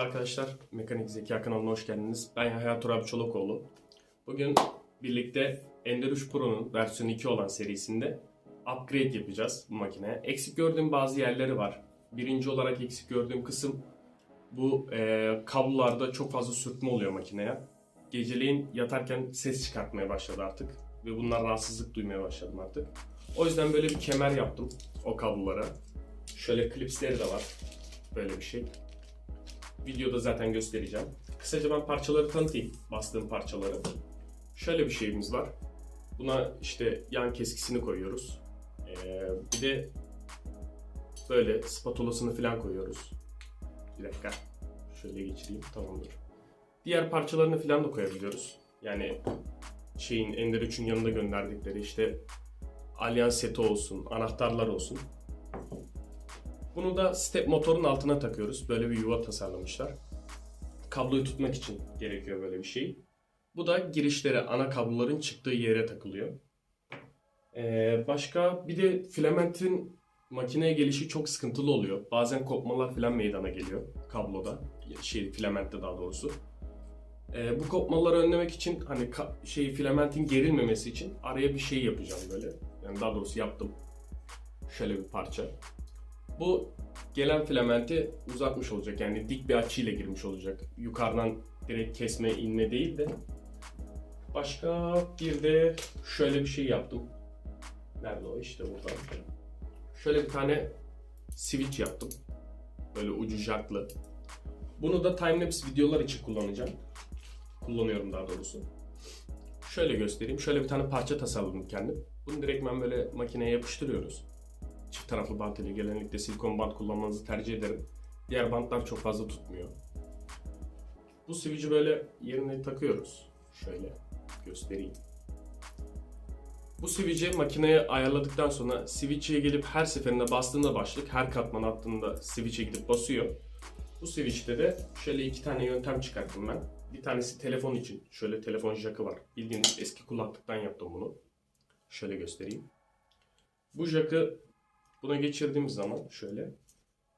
arkadaşlar, Mekanik Zeka kanalına hoş geldiniz. Ben Yahya Turabi Çolakoğlu. Bugün birlikte Ender 3 Pro'nun versiyon 2 olan serisinde upgrade yapacağız bu makineye. Eksik gördüğüm bazı yerleri var. Birinci olarak eksik gördüğüm kısım bu e, kablolarda çok fazla sürtme oluyor makineye. Geceleyin yatarken ses çıkartmaya başladı artık. Ve bunlar rahatsızlık duymaya başladım artık. O yüzden böyle bir kemer yaptım o kablolara. Şöyle klipsleri de var. Böyle bir şey. Videoda zaten göstereceğim. Kısaca ben parçaları tanıtayım. Bastığım parçaları. Şöyle bir şeyimiz var. Buna işte yan keskisini koyuyoruz. Ee, bir de böyle spatulasını falan koyuyoruz. Bir dakika. Şöyle geçireyim. Tamamdır. Diğer parçalarını falan da koyabiliyoruz. Yani şeyin Ender 3'ün yanında gönderdikleri işte Allianz seti olsun, anahtarlar olsun. Bunu da step motorun altına takıyoruz. Böyle bir yuva tasarlamışlar. Kabloyu tutmak için gerekiyor böyle bir şey. Bu da girişlere, ana kabloların çıktığı yere takılıyor. Ee, başka bir de filamentin makineye gelişi çok sıkıntılı oluyor. Bazen kopmalar falan meydana geliyor kabloda. Şey, filamentte daha doğrusu. Ee, bu kopmaları önlemek için hani ka- şey filamentin gerilmemesi için araya bir şey yapacağım böyle. Yani daha doğrusu yaptım. Şöyle bir parça. Bu gelen filamenti uzatmış olacak. Yani dik bir açıyla girmiş olacak. Yukarıdan direkt kesme inme değil de. Başka bir de şöyle bir şey yaptım. Nerede o? İşte burada. Şöyle bir tane switch yaptım. Böyle ucu jacklı. Bunu da timelapse videolar için kullanacağım. Kullanıyorum daha doğrusu. Şöyle göstereyim. Şöyle bir tane parça tasarladım kendim. Bunu direkt ben böyle makineye yapıştırıyoruz çift taraflı bant ile genellikle silikon bant kullanmanızı tercih ederim. Diğer bantlar çok fazla tutmuyor. Bu switch'i böyle yerine takıyoruz. Şöyle göstereyim. Bu switch'i makineye ayarladıktan sonra switch'e gelip her seferinde bastığında başlık, her katman attığında switch'e gidip basıyor. Bu switch'te de şöyle iki tane yöntem çıkarttım ben. Bir tanesi telefon için. Şöyle telefon jackı var. Bildiğiniz eski kulaklıktan yaptım bunu. Şöyle göstereyim. Bu jack'ı Buna geçirdiğimiz zaman şöyle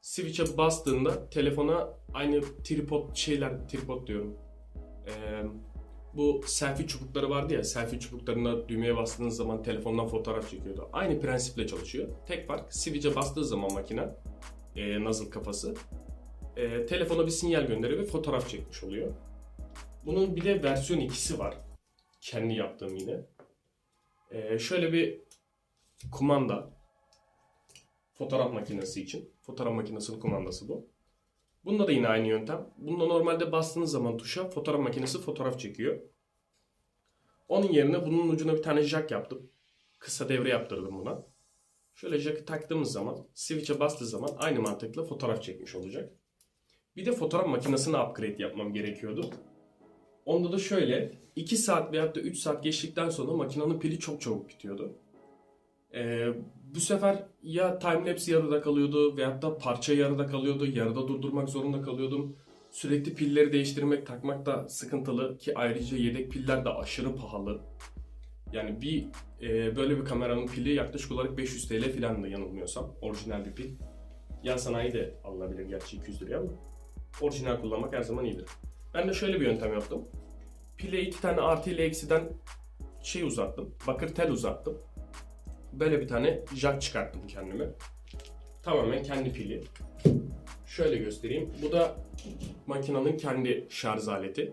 switch'e bastığında telefona aynı tripod şeyler tripod diyorum. Ee, bu selfie çubukları vardı ya selfie çubuklarına düğmeye bastığınız zaman telefondan fotoğraf çekiyordu. Aynı prensiple çalışıyor. Tek fark switch'e bastığı zaman makine e, nozzle kafası e, telefona bir sinyal gönderiyor ve fotoğraf çekmiş oluyor. Bunun bir de versiyon ikisi var. Kendi yaptığım yine. E, şöyle bir kumanda Fotoğraf makinesi için. Fotoğraf makinesinin kumandası bu. Bunda da yine aynı yöntem. Bunda normalde bastığınız zaman tuşa fotoğraf makinesi fotoğraf çekiyor. Onun yerine bunun ucuna bir tane jack yaptım. Kısa devre yaptırdım buna. Şöyle jack'ı taktığımız zaman, switch'e bastığı zaman aynı mantıkla fotoğraf çekmiş olacak. Bir de fotoğraf makinesini upgrade yapmam gerekiyordu. Onda da şöyle 2 saat veyahut da 3 saat geçtikten sonra makinenin pili çok çabuk bitiyordu. Ee, bu sefer ya timelapse yarıda kalıyordu veyahut da parça yarıda kalıyordu. Yarıda durdurmak zorunda kalıyordum. Sürekli pilleri değiştirmek, takmak da sıkıntılı ki ayrıca yedek piller de aşırı pahalı. Yani bir e, böyle bir kameranın pili yaklaşık olarak 500 TL falan da yanılmıyorsam. Orijinal bir pil. Yan sanayi de alınabilir gerçi 200 liraya ama orijinal kullanmak her zaman iyidir. Ben de şöyle bir yöntem yaptım. Pile iki tane artı ile eksiden şey uzattım. Bakır tel uzattım böyle bir tane jack çıkarttım kendime. Tamamen kendi pili. Şöyle göstereyim. Bu da makinenin kendi şarj aleti.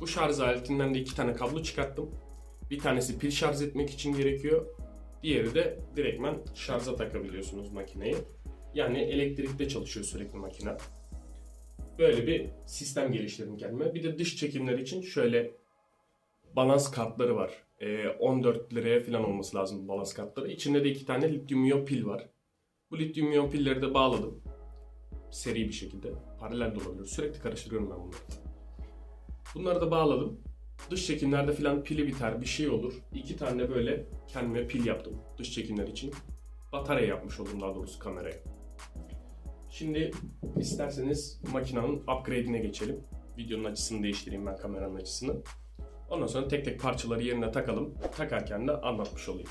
Bu şarj aletinden de iki tane kablo çıkarttım. Bir tanesi pil şarj etmek için gerekiyor. Diğeri de direktmen şarja takabiliyorsunuz makineyi. Yani elektrikte çalışıyor sürekli makine. Böyle bir sistem geliştirdim kendime. Bir de dış çekimler için şöyle balans kartları var. 14 liraya falan olması lazım balans kartları. İçinde de iki tane lityum iyon pil var. Bu lityum iyon pilleri de bağladım. Seri bir şekilde. Paralel de olabilir. Sürekli karıştırıyorum ben bunları. Bunları da bağladım. Dış çekimlerde falan pili biter bir şey olur. İki tane böyle kendime pil yaptım dış çekimler için. Batarya yapmış oldum daha doğrusu kameraya. Şimdi isterseniz makinenin upgrade'ine geçelim. Videonun açısını değiştireyim ben kameranın açısını. Ondan sonra tek tek parçaları yerine takalım. Takarken de anlatmış olayım.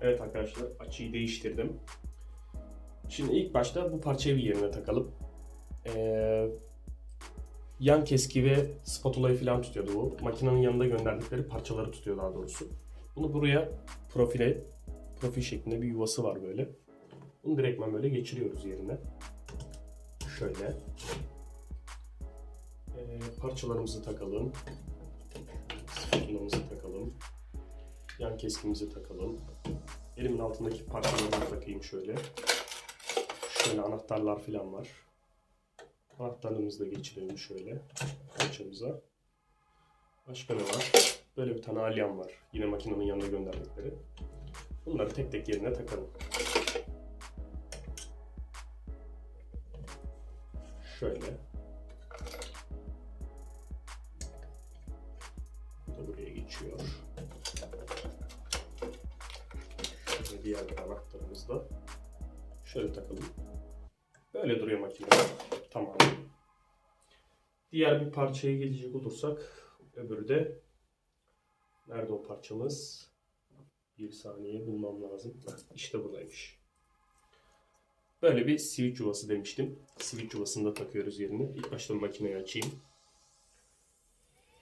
Evet arkadaşlar açıyı değiştirdim. Şimdi ilk başta bu parçayı bir yerine takalım. Ee, yan keski ve spatulayı falan tutuyordu bu. Makinenin yanında gönderdikleri parçaları tutuyor daha doğrusu. Bunu buraya profile, profil şeklinde bir yuvası var böyle. Bunu direktmen böyle geçiriyoruz yerine. Şöyle. Ee, parçalarımızı takalım. Spatulamızı takalım. Yan keskimizi takalım. Elimin altındaki parçalarını takayım şöyle. Şöyle anahtarlar falan var. Anahtarlarımızı da geçirelim şöyle parçamıza. Başka ne var? Böyle bir tane alyan var. Yine makinenin yanına gönderdikleri. Bunları tek tek yerine takalım. Şöyle. Bu da buraya geçiyor. Şöyle diğer anahtarımız da. Şöyle takalım. Böyle duruyor makine. Tamam. Diğer bir parçaya gelecek olursak öbürü de nerede o parçamız? Bir saniye bulmam lazım. İşte buradaymış. Böyle bir switch yuvası demiştim. Switch yuvasını da takıyoruz yerine. İlk başta makineyi açayım.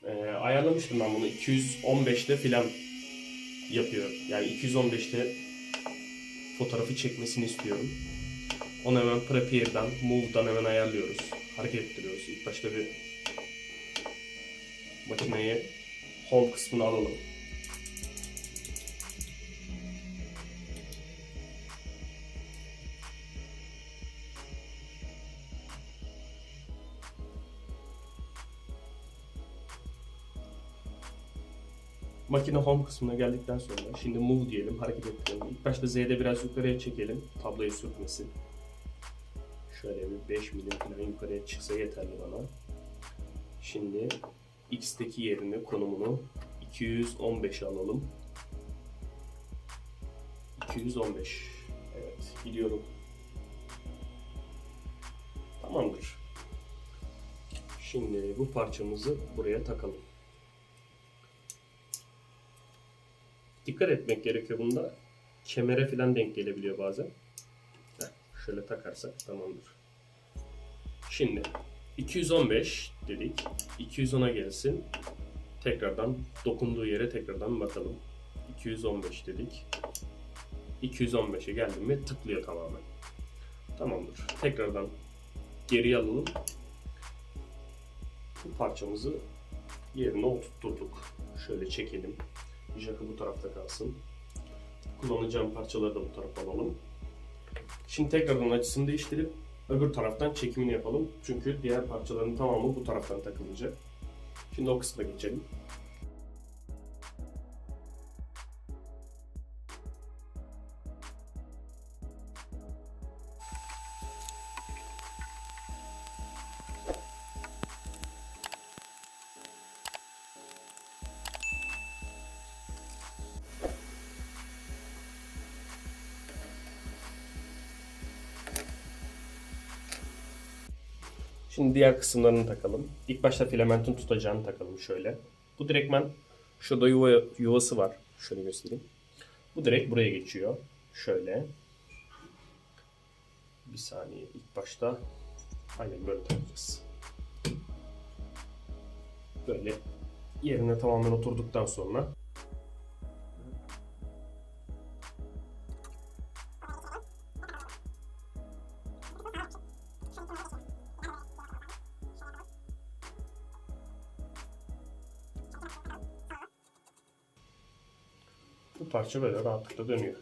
Ee, ayarlamıştım ben bunu. 215'te filan yapıyor. Yani 215'te fotoğrafı çekmesini istiyorum. Onu hemen Prepier'dan, Move'dan hemen ayarlıyoruz. Hareket ettiriyoruz. İlk başta bir makineyi home kısmına alalım. Makine home kısmına geldikten sonra şimdi move diyelim, hareket ettirelim. İlk başta Z'de biraz yukarıya çekelim, tabloyu sürtmesin. Şöyle bir 5 milim falan yukarıya çıksa yeterli bana. Şimdi X'teki yerini, konumunu 215'e alalım. 215. Evet, gidiyorum. Tamamdır. Şimdi bu parçamızı buraya takalım. Dikkat etmek gerekiyor bunda. Kemere falan denk gelebiliyor bazen. Heh, şöyle takarsak tamamdır. Şimdi 215 dedik. 210'a gelsin. Tekrardan dokunduğu yere tekrardan bakalım. 215 dedik. 215'e geldi mi tıklıyor tamamen. Tamamdır. Tekrardan geriye alalım. Bu parçamızı yerine oturtturduk. Şöyle çekelim. Jack'ı bu tarafta kalsın. Kullanacağım parçaları da bu tarafa alalım. Şimdi tekrardan açısını değiştirip öbür taraftan çekimini yapalım. Çünkü diğer parçaların tamamı bu taraftan takılacak. Şimdi o kısma geçelim. Şimdi diğer kısımlarını takalım. İlk başta filamentin tutacağını takalım şöyle. Bu direktmen şurada yuva, yuvası var. Şöyle göstereyim. Bu direkt buraya geçiyor. Şöyle. Bir saniye ilk başta aynen böyle takacağız. Böyle yerine tamamen oturduktan sonra parça böyle rahatlıkla dönüyor.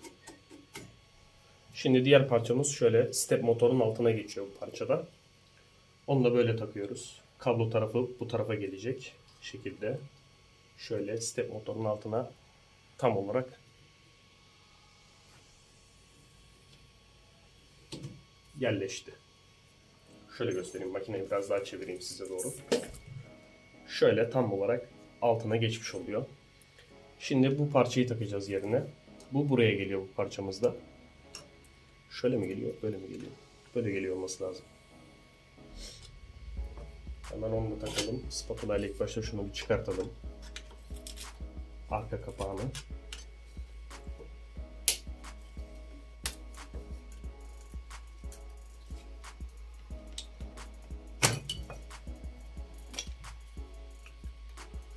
Şimdi diğer parçamız şöyle step motorun altına geçiyor bu parçada. Onu da böyle takıyoruz. Kablo tarafı bu tarafa gelecek şekilde. Şöyle step motorun altına tam olarak yerleşti. Şöyle göstereyim. Makineyi biraz daha çevireyim size doğru. Şöyle tam olarak altına geçmiş oluyor. Şimdi bu parçayı takacağız yerine. Bu buraya geliyor bu parçamızda. Şöyle mi geliyor? Böyle mi geliyor? Böyle geliyor olması lazım. Hemen onu da takalım. Spatula ile ilk başta şunu bir çıkartalım. Arka kapağını.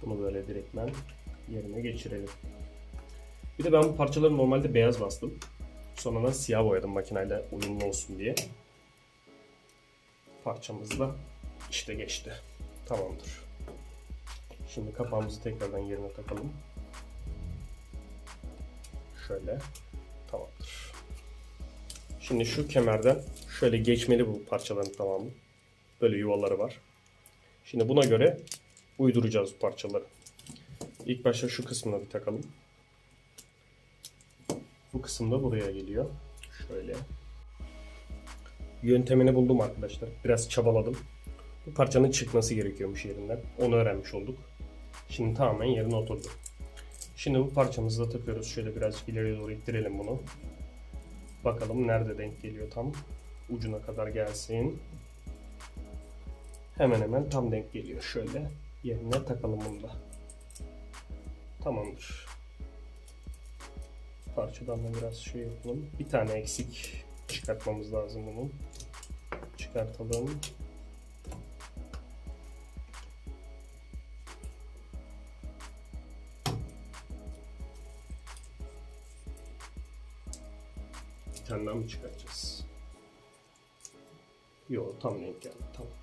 Bunu böyle direktmen geçirelim. Bir de ben bu parçaları normalde beyaz bastım. Sonradan siyah boyadım makineyle uyumlu olsun diye. Parçamız da işte geçti. Tamamdır. Şimdi kapağımızı tekrardan yerine takalım. Şöyle. Tamamdır. Şimdi şu kemerden şöyle geçmeli bu parçaların tamamı. Böyle yuvaları var. Şimdi buna göre uyduracağız bu parçaları. İlk başta şu kısmına bir takalım. Bu kısım da buraya geliyor. Şöyle. Yöntemini buldum arkadaşlar. Biraz çabaladım. Bu parçanın çıkması gerekiyormuş yerinden. Onu öğrenmiş olduk. Şimdi tamamen yerine oturdu. Şimdi bu parçamızı da takıyoruz. Şöyle birazcık ileriye doğru ittirelim bunu. Bakalım nerede denk geliyor tam. Ucuna kadar gelsin. Hemen hemen tam denk geliyor. Şöyle yerine takalım bunu da. Tamamdır. Parçadan da biraz şey yapalım. Bir tane eksik çıkartmamız lazım bunu. Çıkartalım. Bir tane daha mı çıkartacağız? Yok tam denk geldi. Tamamdır.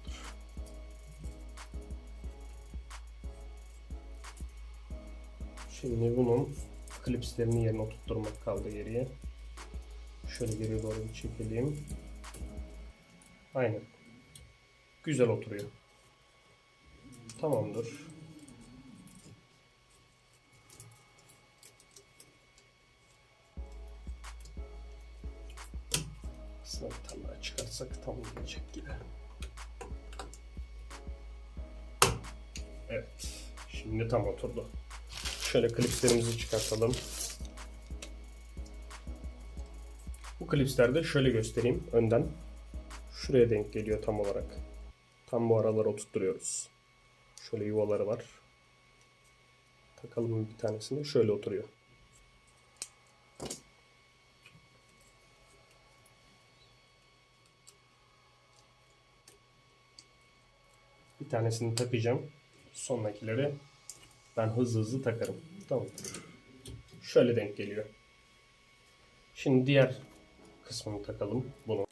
Şimdi bunun klipslerini yerine oturtturmak kaldı geriye. Şöyle geriye doğru bir çekelim. Aynen. Güzel oturuyor. Tamamdır. Aslında bir çıkartsak tam gelecek gibi. Evet. Şimdi tam oturdu. Şöyle klipslerimizi çıkartalım. Bu klipslerde şöyle göstereyim önden. Şuraya denk geliyor tam olarak. Tam bu aralara oturtturuyoruz. Şöyle yuvaları var. Takalım bir tanesini. Şöyle oturuyor. Bir tanesini takacağım. Sonrakileri ben hızlı hızlı takarım. Tamam. Şöyle denk geliyor. Şimdi diğer kısmını takalım. Bunu.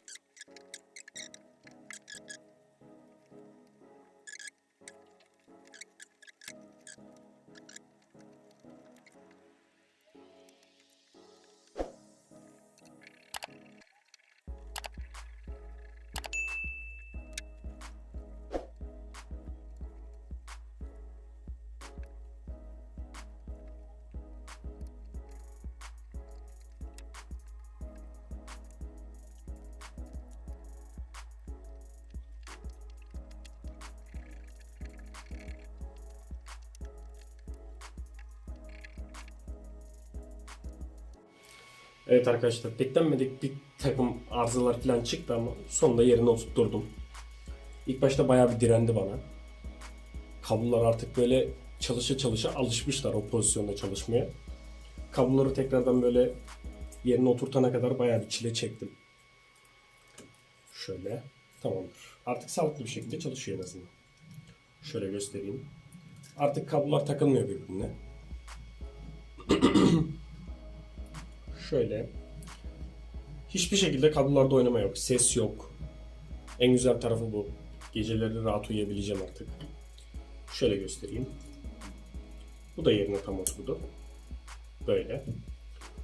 Evet arkadaşlar beklenmedik bir takım arızalar falan çıktı ama sonunda yerine oturtturdum. İlk başta bayağı bir direndi bana. Kablolar artık böyle çalışa çalışa alışmışlar o pozisyonda çalışmaya. Kabloları tekrardan böyle yerine oturtana kadar bayağı bir çile çektim. Şöyle tamamdır. Artık sağlıklı bir şekilde çalışıyor en azından. Şöyle göstereyim. Artık kablolar takılmıyor birbirine. Şöyle. Hiçbir şekilde kablolarda oynama yok. Ses yok. En güzel tarafı bu. Geceleri rahat uyuyabileceğim artık. Şöyle göstereyim. Bu da yerine tam oturdu. Böyle.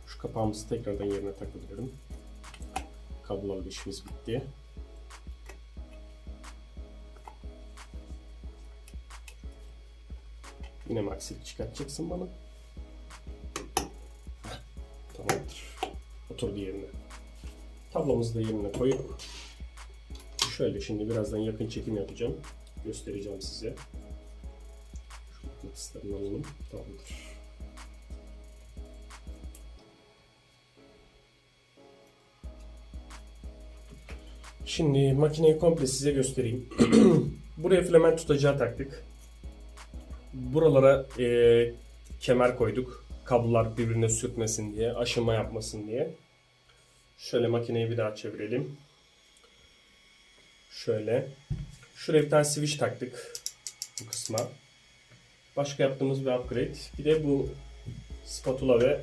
Şu kapağımızı tekrardan yerine takabilirim. Kablolarla işimiz bitti. Yine mi aksilik çıkartacaksın bana? Tamamdır. Oturdu yerine. Tablomuzu da yerine koyup şöyle şimdi birazdan yakın çekim yapacağım. Göstereceğim size. Şu alalım. Tamamdır. Şimdi makineyi komple size göstereyim. Buraya filament tutacağı taktık. Buralara e, kemer koyduk kablolar birbirine sürtmesin diye, aşınma yapmasın diye. Şöyle makineyi bir daha çevirelim. Şöyle. Şuraya bir tane switch taktık bu kısma. başka yaptığımız bir upgrade. Bir de bu spatula ve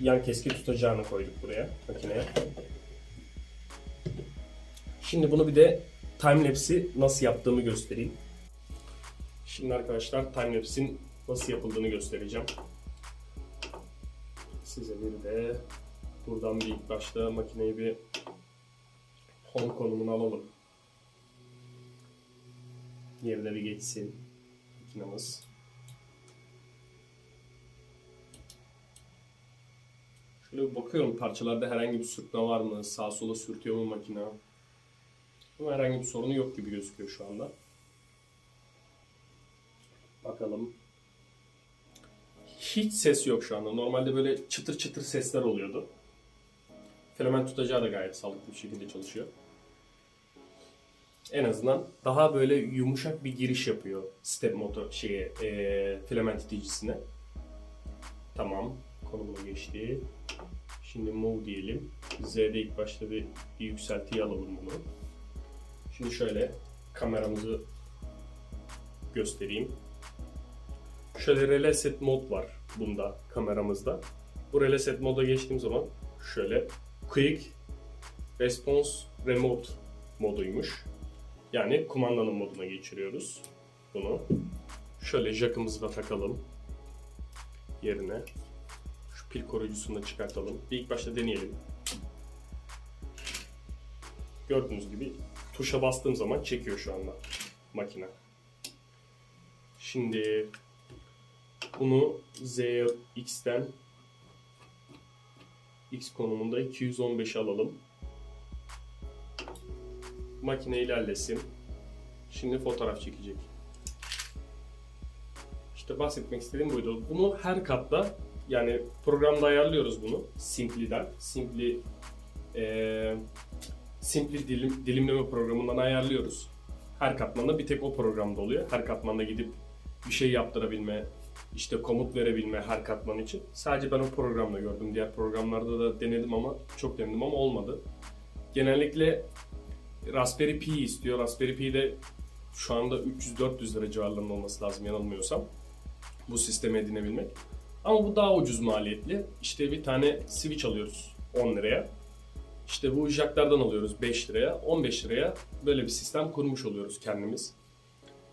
yan keski tutacağını koyduk buraya makineye. Şimdi bunu bir de timelapse'i nasıl yaptığımı göstereyim. Şimdi arkadaşlar timelapse'in nasıl yapıldığını göstereceğim. Size bir de buradan bir ilk başta makineyi bir home konumuna alalım. Yerine bir geçsin makinamız. Şöyle bir bakıyorum parçalarda herhangi bir sürtme var mı? Sağa sola sürtüyor mu makine? Ama herhangi bir sorunu yok gibi gözüküyor şu anda. Bakalım. Hiç ses yok şu anda. Normalde böyle çıtır çıtır sesler oluyordu. Filament tutacağı da gayet sağlıklı bir şekilde çalışıyor. En azından daha böyle yumuşak bir giriş yapıyor step motor şeye eee filament iticisine. Tamam. Konumuna geçti. Şimdi move diyelim. Z'de ilk başta bir, bir yükseltiye alalım bunu. Şimdi şöyle kameramızı göstereyim. Şöyle relay set mod var bunda kameramızda. Bu relay set moda geçtiğim zaman şöyle quick response remote moduymuş. Yani kumandanın moduna geçiriyoruz bunu. Şöyle jackımızı da takalım yerine. Şu pil koruyucusunu da çıkartalım. Bir ilk başta deneyelim. Gördüğünüz gibi tuşa bastığım zaman çekiyor şu anda makine. Şimdi bunu ZX'ten X konumunda 215 alalım. Makine ilerlesin. Şimdi fotoğraf çekecek. İşte bahsetmek istediğim buydu. Bunu her katta yani programda ayarlıyoruz bunu. Simply'den. Simply eee Simply dilim, dilimleme programından ayarlıyoruz. Her katmanda bir tek o programda oluyor. Her katmanda gidip bir şey yaptırabilme, işte komut verebilme her katman için. Sadece ben o programda gördüm. Diğer programlarda da denedim ama çok denedim ama olmadı. Genellikle Raspberry Pi istiyor. Raspberry Pi'de şu anda 300-400 lira civarlarında olması lazım yanılmıyorsam. Bu sistemi edinebilmek. Ama bu daha ucuz maliyetli. İşte bir tane switch alıyoruz 10 liraya. İşte bu jacklardan alıyoruz 5 liraya. 15 liraya böyle bir sistem kurmuş oluyoruz kendimiz.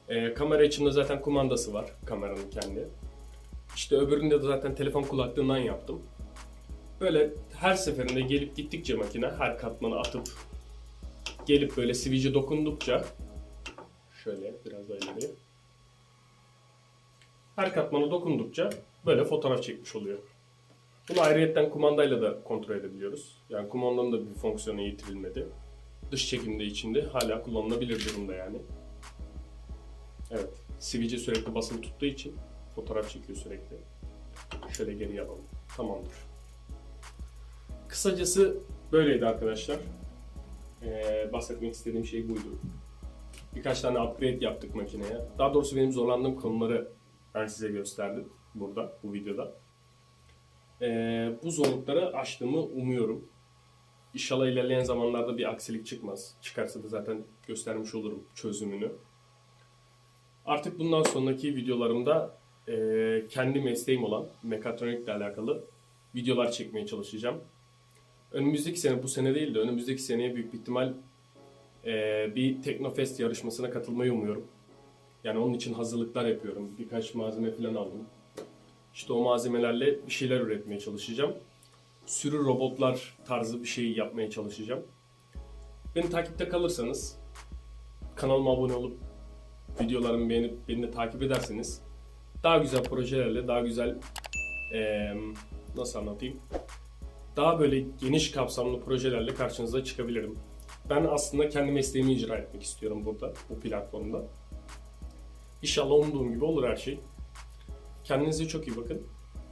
Ee, kamera içinde zaten kumandası var kameranın kendi. İşte öbüründe de zaten telefon kulaklığından yaptım. Böyle her seferinde gelip gittikçe makine her katmanı atıp gelip böyle switch'e dokundukça şöyle biraz daha ileri her katmana dokundukça böyle fotoğraf çekmiş oluyor. Bunu ayrıyetten kumandayla da kontrol edebiliyoruz. Yani kumandanın da bir fonksiyonu yitirilmedi. Dış çekimde içinde hala kullanılabilir durumda yani. Evet. Switch'e sürekli basılı tuttuğu için fotoğraf çekiyor sürekli. Şöyle geriye alalım. Tamamdır. Kısacası böyleydi arkadaşlar. Ee, bahsetmek istediğim şey buydu. Birkaç tane upgrade yaptık makineye. Daha doğrusu benim zorlandığım konuları ben size gösterdim burada, bu videoda. Ee, bu zorlukları aştığımı umuyorum. İnşallah ilerleyen zamanlarda bir aksilik çıkmaz. Çıkarsa da zaten göstermiş olurum çözümünü. Artık bundan sonraki videolarımda e, kendi mesleğim olan mekatronikle alakalı videolar çekmeye çalışacağım. Önümüzdeki sene, bu sene değil de önümüzdeki seneye büyük bir ihtimal e, bir Teknofest yarışmasına katılmayı umuyorum. Yani onun için hazırlıklar yapıyorum. Birkaç malzeme falan aldım. İşte o malzemelerle bir şeyler üretmeye çalışacağım. Sürü robotlar tarzı bir şey yapmaya çalışacağım. Beni takipte kalırsanız, kanalıma abone olup videolarımı beğenip beni de takip ederseniz daha güzel projelerle, daha güzel eee, nasıl anlatayım? Daha böyle geniş kapsamlı projelerle karşınıza çıkabilirim. Ben aslında kendi mesleğimi icra etmek istiyorum burada, bu platformda. İnşallah umduğum gibi olur her şey. Kendinize çok iyi bakın.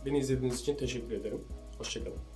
Beni izlediğiniz için teşekkür ederim. Hoşçakalın.